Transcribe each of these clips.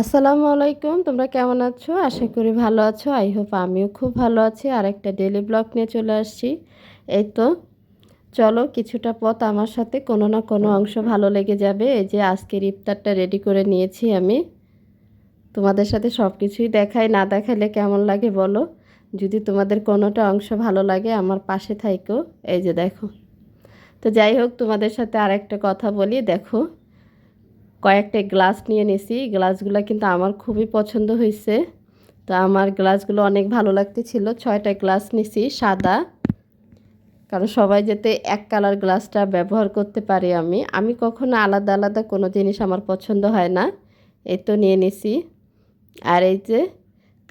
আসসালামু আলাইকুম, তোমরা কেমন আছো? আশা করি ভালো আছো। আই হোপ আমিও খুব ভালো আছি। আর একটা ডেলি ব্লগ নিয়ে চলে আসছি। এই তো, চলো কিছুটা পথ আমার সাথে কোনো না কোনো অংশ ভালো লেগে যাবে। এই যে আজকের ইফতারটা রেডি করে নিয়েছি আমি। তোমাদের সাথে সব কিছুই দেখাই, না দেখাইলে কেমন লাগে বলো? যদি তোমাদের কোনোটা অংশ ভালো লাগে, আমার পাশে থাইকো। এই যে দেখো। তো যাই হোক, তোমাদের সাথে আর একটা কথা বলি। দেখো কয়েকটা গ্লাস নিয়ে নিছি। গ্লাসগুলো কিন্তু আমার খুবই পছন্দ হয়েছে তো আমার গ্লাসগুলো অনেক ভালো লাগতেছিল। ছয়টা গ্লাস নিছি, সাদা। কারণ সবাই যাতে এক কালার গ্লাসটা ব্যবহার করতে পারি আমি। আমি কখনো আলাদা আলাদা কোনো জিনিস আমার পছন্দ হয় না। এই তো নিয়ে নিছি। আর এই যে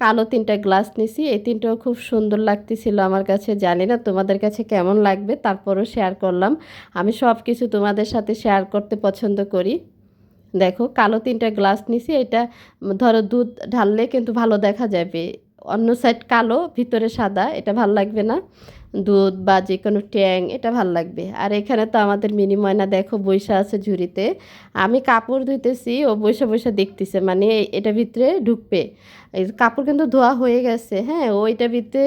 কালো তিনটা গ্লাস নিছি। এই তিনটাও খুব সুন্দর লাগতেছিল আমার কাছে। জানি না তোমাদের কাছে কেমন লাগবে, তারপরও শেয়ার করলাম। আমি সব কিছু তোমাদের সাথে শেয়ার করতে পছন্দ করি। দেখো কালো তিনটা গ্লাস নিছি, এটা ধরো দুধ ঢাললে কিন্তু ভালো দেখা যাবে। অন্য সাইড কালো, ভিতরে সাদা, এটা ভালো লাগবে না। দুধ বা যে কোনো ট্যাং, এটা ভালো লাগবে। আর এখানে তো আমাদের মিনি ময়না দেখো বৈশা আছে ঝুড়িতে। আমি কাপড় ধুইতেছি, ও বৈশা বৈশা দেখতেছে মানে এটা ভিতরে ঢুকবে। এই কাপড় কিন্তু ধোয়া হয়ে গেছে হ্যাঁ ওইটা ভিতরে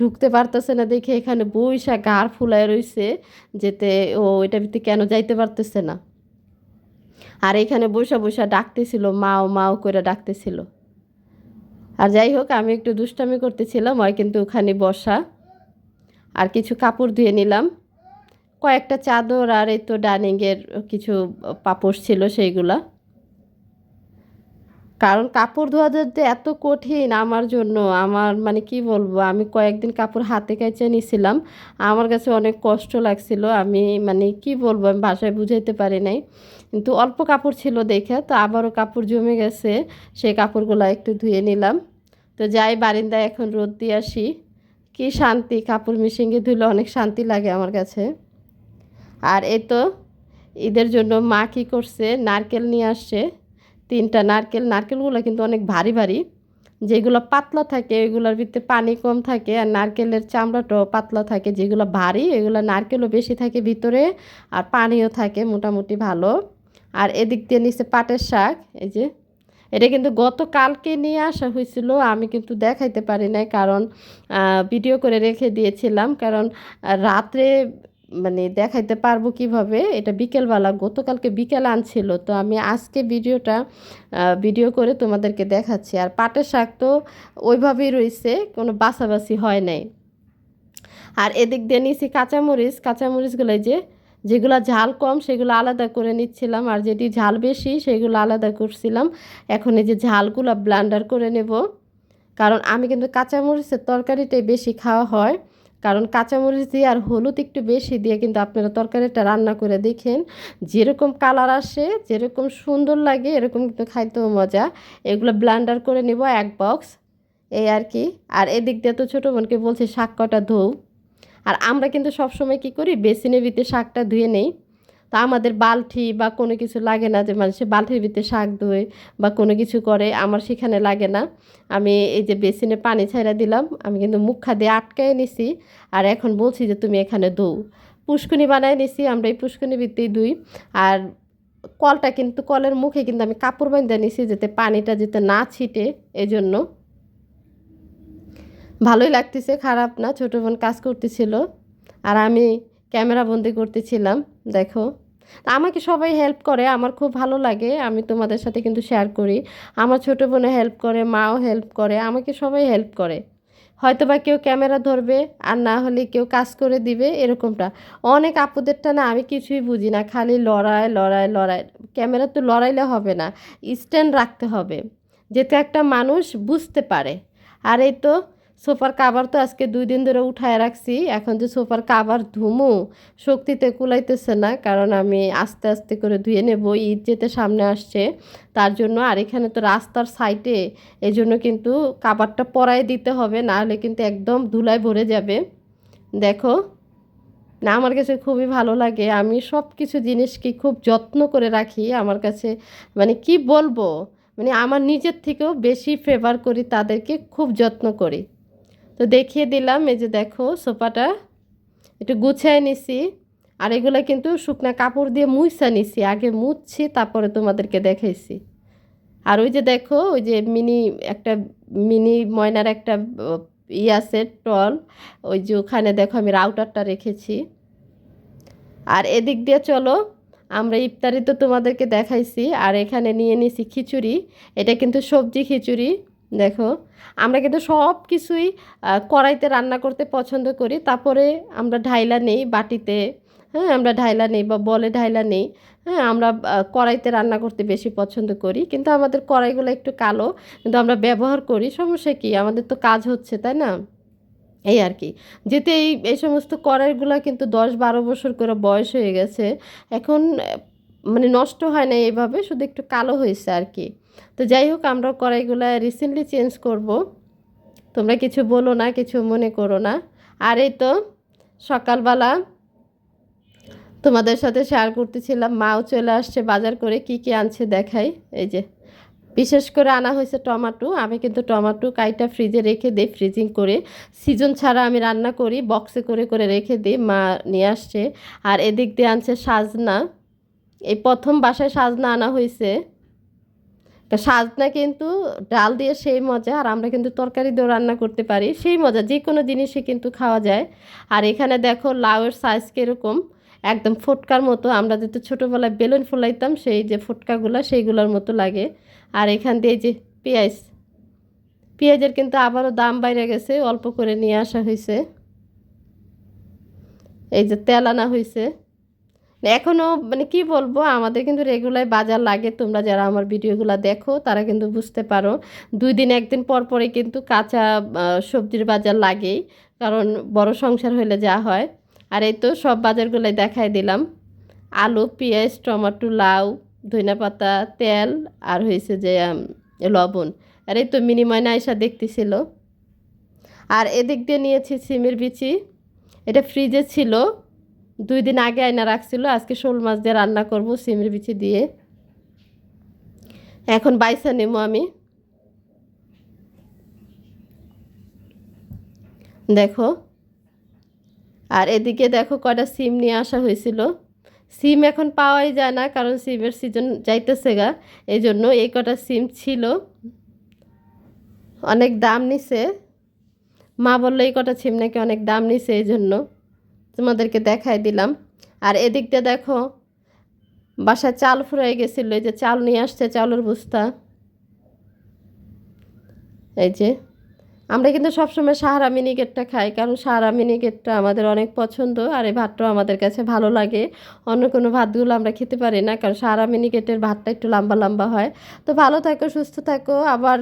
ঢুকতে পারতেছে না দেখে এখানে বৈশা গাড় ফুলায় রয়েছে যেতে ও এটা ভিতরে কেন যাইতে পারতেছে না। আর এখানে বসে বসে ডাকতেছিল, মাও মাও করে ডাকতেছিল। আর যাই হোক, আমি একটু দুষ্টামি করতেছিলাম, ওই কিন্তু ওখানে বসা। আর কিছু কাপড় ধুয়ে নিলাম। কয়েকটা চাদর আর এই তো ডাইনিংয়ের কিছু পাপড় ছিল সেইগুলা। কারণ কাপড় ধোয়া যেতে এত কঠিন আমার জন্য, আমার মানে কি বলব, আমি কয়েকদিন কাপড় হাতে কাছে নিছিলাম, আমার কাছে অনেক কষ্ট লাগছিল, আমি মানে কি বলব, আমি ভাষায় বুঝাইতে পারি নাই। কিন্তু অল্প কাপড় ছিল দেখে, তো আবারও কাপড় জমে গেছে, সেই কাপড়গুলো একটু ধুয়ে নিলাম। তো যাই, বারিন্দায় এখন রোদ দিয়ে আসি। কি শান্তি, কাপড় মিশিংয়ে ধুলে অনেক শান্তি লাগে আমার কাছে। আর এ তো ঈদের জন্য মা কী করছে, নারকেল নিয়ে আসছে। তিনটা নারকেল, নারকেলগুলো কিন্তু অনেক ভারী ভারী। যেগুলো পাতলা থাকে ওইগুলোর ভিতরে পানি কম থাকে আর নারকেলের চামড়াটাও পাতলা থাকে। যেগুলো ভারী, এগুলো নারকেলও বেশি থাকে ভিতরে আর পানিও থাকে, মোটামুটি ভালো। আর এদিক দিয়ে নিচে পাটের শাক, এই যে। এটা কিন্তু গতকালকে নিয়ে আসা হয়েছিল, আমি কিন্তু দেখাইতে পারি নাই কারণ ভিডিও করে রেখে দিয়েছিলাম। কারণ, রাত্রে মানে দেখাইতে পারব কীভাবে? এটা বিকেলবেলা, গতকালকে বিকেল আনছিল। তো আমি আজকে ভিডিওটা ভিডিও করে তোমাদেরকে দেখাচ্ছি। আর পাটের শাক তো ওইভাবেই রয়েছে, কোনো বাছাবাছি হয় নাই। আর এদিক দিয়ে নিয়েছি কাঁচামরিচ। কাঁচামরিচগুলো যে, যেগুলো ঝাল কম, সেগুলো আলাদা করে নিচ্ছিলাম। আর যেটি ঝাল বেশি, সেগুলো আলাদা করছিলাম। এখন এই যে ঝালগুলো ব্লান্ডার করে নেব। কারণ আমি কিন্তু কাঁচামরিচের তরকারিটাই বেশি খাওয়া হয়। কারণ কাঁচামরিচ দিয়ে আর হলুদ একটু বেশি দিয়ে কিন্তু আপনারা তরকারিটা রান্না করে দেখেন। যেরকম কালার আসে, যেরকম সুন্দর লাগে, এরকম কিন্তু খাইতেও মজা। এগুলো ব্লান্ডার করে নেব এক বক্স। এই আর কি। আর এদিক দিয়ে তো ছোটো বোনকে বলছি শাক কটা ধোও। আর আমরা কিন্তু সবসময় কি করি, বেসিনে ভিতরে শাকটা ধুয়ে নেই। তা আমাদের বালতি বা কোনো কিছু লাগে না যে মানুষের বালতির ভিতরে শাক ধোয় বা কোনো কিছু করে, আমার সেখানে লাগে না। আমি এই যে বেসিনে পানি ছাইড়া দিলাম, আমি কিন্তু মুখা দিয়ে আটকায় নিছি আর এখন বলছি যে তুমি এখানে দৌ পুষ্কুনি বানায় নিছি, আমরা এই পুষ্কুনি ভিত্তেই দুই আর কলটা কিন্তু, কলের মুখে কিন্তু আমি কাপড় বাঁধা নিছি যাতে পানিটা যাতে না ছিটে এই জন্য ভালোই লাগতেছে, খারাপ না, ছোটো বোন কাজ করতেছিল। আর আমি ক্যামেরা বন্দি করতেছিলাম, দেখো। আমাকে সবাই হেল্প করে, আমার খুব ভালো লাগে, আমি তোমাদের সাথে কিন্তু শেয়ার করি। আমার ছোটো বোনে হেল্প করে, মাও হেল্প করে, আমাকে সবাই হেল্প করে। হয়তো বা কেউ ক্যামেরা ধরবে, আর না হলে কেউ কাজ করে দিবে, এরকমটা। অনেক আপুদেরটা না, আমি কিছুই বুঝি না, খালি লড়াই লড়াই লড়াই ক্যামেরা তো লড়াইলে হবে না স্ট্যান্ড রাখতে হবে। যেতে একটা মানুষ বুঝতে পারে। আর এই তো সোফার কাবার তো আজকে দুই দিন ধরে উঠায় রাখছি, এখন যে সোফার কাবার ধুমু, শক্তিতে কুলাইতেছে না, কারণ আমি আস্তে আস্তে করে ধুয়ে নেব, ঈদ যেতে সামনে আসছে, তার জন্য আর এখানে তো রাস্তার সাইডে এই জন্য কিন্তু কাবারটা পরাই দিতে হবে নাহলে কিন্তু একদম ধুলায় ভরে যাবে। দেখো, না আমার কাছে খুবই ভালো লাগে, আমি সব কিছু জিনিসকে খুব যত্ন করে রাখি, আমার কাছে মানে কি বলব মানে আমার নিজের থেকেও বেশি ফেভার করি, তাদেরকে খুব যত্ন করি। তো দেখিয়ে দিলাম, এই যে দেখো সোফাটা। একটু গুছায় নিছি। আর এগুলো কিন্তু শুকনা কাপড় দিয়ে মুইসা নিছি, আগে মুছছি তারপরে তোমাদেরকে দেখাইছি। আর ওই যে দেখো, ওই যে মিনি, একটা মিনি ময়নার একটা ই আছে, টল। ওই যে ওখানে দেখো আমি রাউটারটা রেখেছি। আর এদিক দিয়ে চলো, আমরা ইফতারি তো তোমাদেরকে দেখাইছি। আর এখানে নিয়ে নিছি খিচুড়ি। এটা কিন্তু সবজি খিচুড়ি। দেখো, আমরা কিন্তু সব কিছুই কড়াইতে রান্না করতে পছন্দ করি। তারপরে আমরা ঢাইলা নেই বাটিতে হ্যাঁ আমরা ঢাইলা নেই বা বলে ঢাইলা নেই হ্যাঁ আমরা কড়াইতে রান্না করতে বেশি পছন্দ করি। কিন্তু আমাদের কড়াইগুলো একটু কালো, কিন্তু আমরা ব্যবহার করি। সমস্যা কি? আমাদের তো কাজ হচ্ছে, তাই না? এই আর কি। যেতে এই এই সমস্ত কড়াইগুলো কিন্তু দশ বারো বছর করে বয়স হয়ে গেছে, এখন মানে নষ্ট হয় না এইভাবে শুধু একটু কালো হয়েছে আর কি তো যাই হোক আমরা কড়াইগুলো রিসেন্টলি চেঞ্জ করব। তোমরা কিছু বলো না, কিছু মনে করো না। আর এই তো সকালবেলা তোমাদের সাথে শেয়ার করতেছিলাম, মাও চলে আসছে বাজার করে কি কি আনছে দেখাই। এই যে, বিশেষ করে আনা হয়েছে টমাটো। আমি কিন্তু টমাটো কাইটা ফ্রিজে রেখে দিই ফ্রিজিং করে। সিজন ছাড়া আমি রান্না করি বক্সে করে করে রেখে দিই, মা নিয়ে আসছে। আর এদিক দিয়ে আনছে সাজনা। এই প্রথম বাসায় সাজনা আনা হয়েছে। সাজনা কিন্তু ডাল দিয়ে সেই মজা, আর আমরা কিন্তু তরকারি দিয়েও রান্না করতে পারি। সেই মজা যে কোনো জিনিসই কিন্তু খাওয়া যায়। আর এখানে দেখো লাউয়ের সাইজ কীরকম, একদম ফোটকার মতো। আমরা যেহেতু ছোটোবেলায় বেলুন ফুলাইতাম, সেই যে ফোটকাগুলো, সেইগুলোর মতো লাগে। আর এখান দিয়ে যে পেঁয়াজ, পেঁয়াজের কিন্তু আবারও দাম বাইরে গেছে, অল্প করে নিয়ে আসা হয়েছে। এই যে তেল আনা হয়েছে। এখনও মানে কি বলব, আমাদের কিন্তু রেগুলার বাজার লাগে। তোমরা যারা আমার ভিডিওগুলো দেখো, তারা কিন্তু বুঝতে পারো। দুই দিন, একদিন পর পরে কিন্তু কাঁচা সবজির বাজার লাগেই। কারণ বড় সংসার হলে যা হয়। আর এই তো সব বাজারগুলোই দেখাই দিলাম। আলু, পেঁয়াজ, টমেটো, লাউ ধনিয়া পাতা, তেল আর হয়েছে যে লবণ। আর এই তো মিনি ময়না এসা দেখতেছিল। আর এদিক দিয়ে নিয়েছি সিমের বিচি। এটা ফ্রিজে ছিল। দুই দিন আগে আয়না রাখছিল, আজকে শোল মাছ দিয়ে রান্না করব, সিমের বিচি দিয়ে। এখন বাইসা নেব আমি। দেখো। আর এদিকে দেখো কটা সিম নিয়ে আসা হয়েছিল। সিম এখন পাওয়াই যায় না, কারণ সিমের সিজন যাইতেছে গা। এই জন্য এই কটা সিম ছিল। অনেক দাম নিছে। মা বলল, এই কটা সিম নাকি অনেক দাম নিছে? এই জন্য তোমাদেরকে দেখাই দিলাম। আর এদিকটা দেখো, বাসায় চাল ফুরাই গেছিল, এই যে চাল নিয়ে আসছে চালের বস্তা। এই যে, আমরা কিন্তু সবসময় সাহারা মিনিকেটটা খাই, কারণ সাহারা মিনিকেটটা আমাদের অনেক পছন্দ, আর এই ভাতটাও আমাদের কাছে ভালো লাগে। অন্য কোনো ভাতগুলো আমরা খেতে পারি না, কারণ সাহারা মিনিকেটের ভাতটা একটু লম্বা লম্বা হয়। তো ভালো থাকো, সুস্থ থাকো, আবার